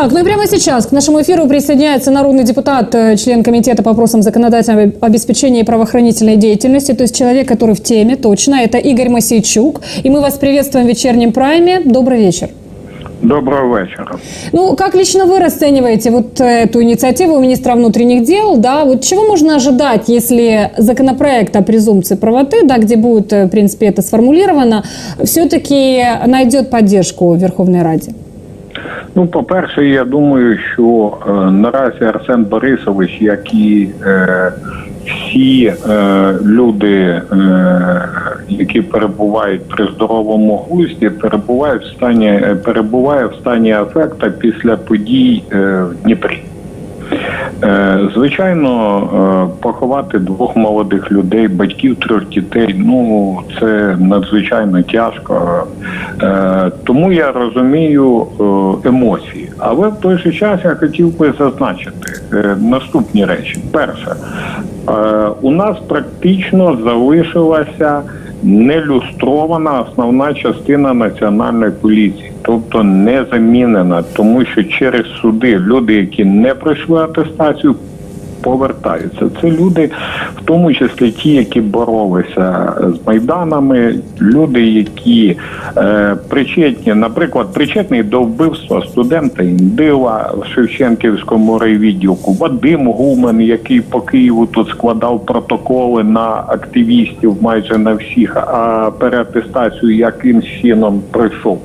Так, ну и прямо сейчас к нашему эфиру присоединяется народный депутат, э, член комитета по вопросам законодательного обеспечения и правоохранительной деятельности, то есть человек, который в теме, точно, это Игорь Масейчук. И мы вас приветствуем в вечернем прайме. Добрый вечер. Доброго вечора. Ну, как лично вы расцениваете вот эту инициативу у министра внутренних дел, да, вот чего можно ожидать, если законопроект о презумпции правоты, да, где будет, э, в принципе, это сформулировано, все-таки найдет поддержку в Верховной Раде? Ну, по-перше, я думаю, що е, наразі Арсен Борисович, як і е, всі е, люди, е, які перебувають при здоровому глузді, перебувають в стані, е, перебуває в стані афекта після подій е, в Дніпрі. Е, Звичайно, е, поховати двох молодих людей, батьків трьох дітей, ну це надзвичайно тяжко. Е, Тому я розумію емоції. Але в той же час я хотів би зазначити наступні речі. Перше, у нас практично залишилася нелюстрована основна частина національної поліції, тобто не замінена, тому що через суди люди, які не пройшли атестацію, повертаються. Це люди, в тому числі ті, які боролися з майданами, люди, які е, причетні, наприклад, причетний до вбивства студента індила в Шевченківському райвідділку, Вадим Гумен, який по Києву тут складав протоколи на активістів майже на всіх, а переатестацію яким чином пройшов.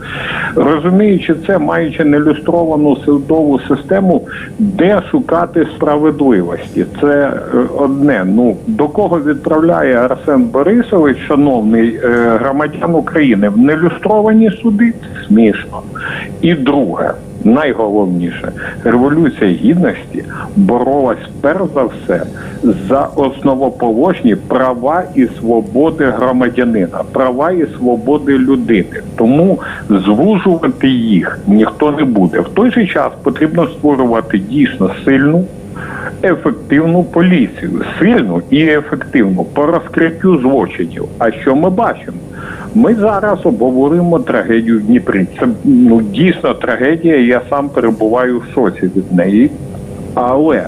Розуміючи це, маючи нелюстровану судову систему, де шукати справедливості. Це е, одне. Ну до кого відправляє Арсен Борисович, шановний е, громадян України, в нелюстровані суди смішно. І друге. Найголовніше, революція гідності боролась перш за все за основоположні права і свободи громадянина, права і свободи людини. Тому звужувати їх ніхто не буде. В той же час потрібно створювати дійсно сильну. Ефективну поліцію, сильну і ефективну по розкриттю злочинів. А що ми бачимо? Ми зараз обговоримо трагедію в Дніпрі. Це ну дійсно трагедія. Я сам перебуваю в шоці від неї. Але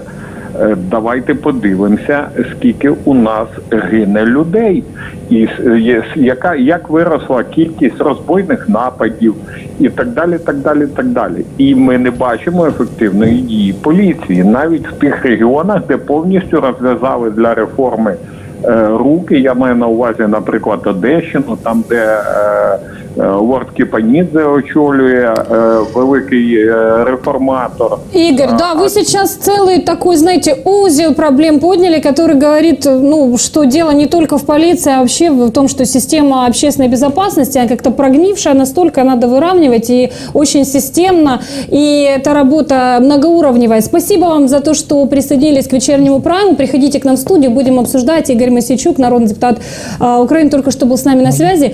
давайте подивимося, скільки у нас гине людей, і с- яка як виросла кількість розбойних нападів, і так далі. так далі, так далі. І ми не бачимо ефективної дії поліції навіть в тих регіонах, де повністю розв'язали для реформи е, руки. Я маю на увазі, наприклад, Одещину, там де е, е, лорд Кіпанідзе очолює е, великий е, реформатор. Игорь, да, вы сейчас целый такой, знаете, узел проблем подняли, который говорит, ну, что дело не только в полиции, а вообще в том, что система общественной безопасности, она как-то прогнившая, настолько надо выравнивать и очень системно, и эта работа многоуровневая. Спасибо вам за то, что присоединились к вечернему прайму. Приходите к нам в студию, будем обсуждать. Игорь Масичук, народный депутат а, Украины, только что был с нами на связи.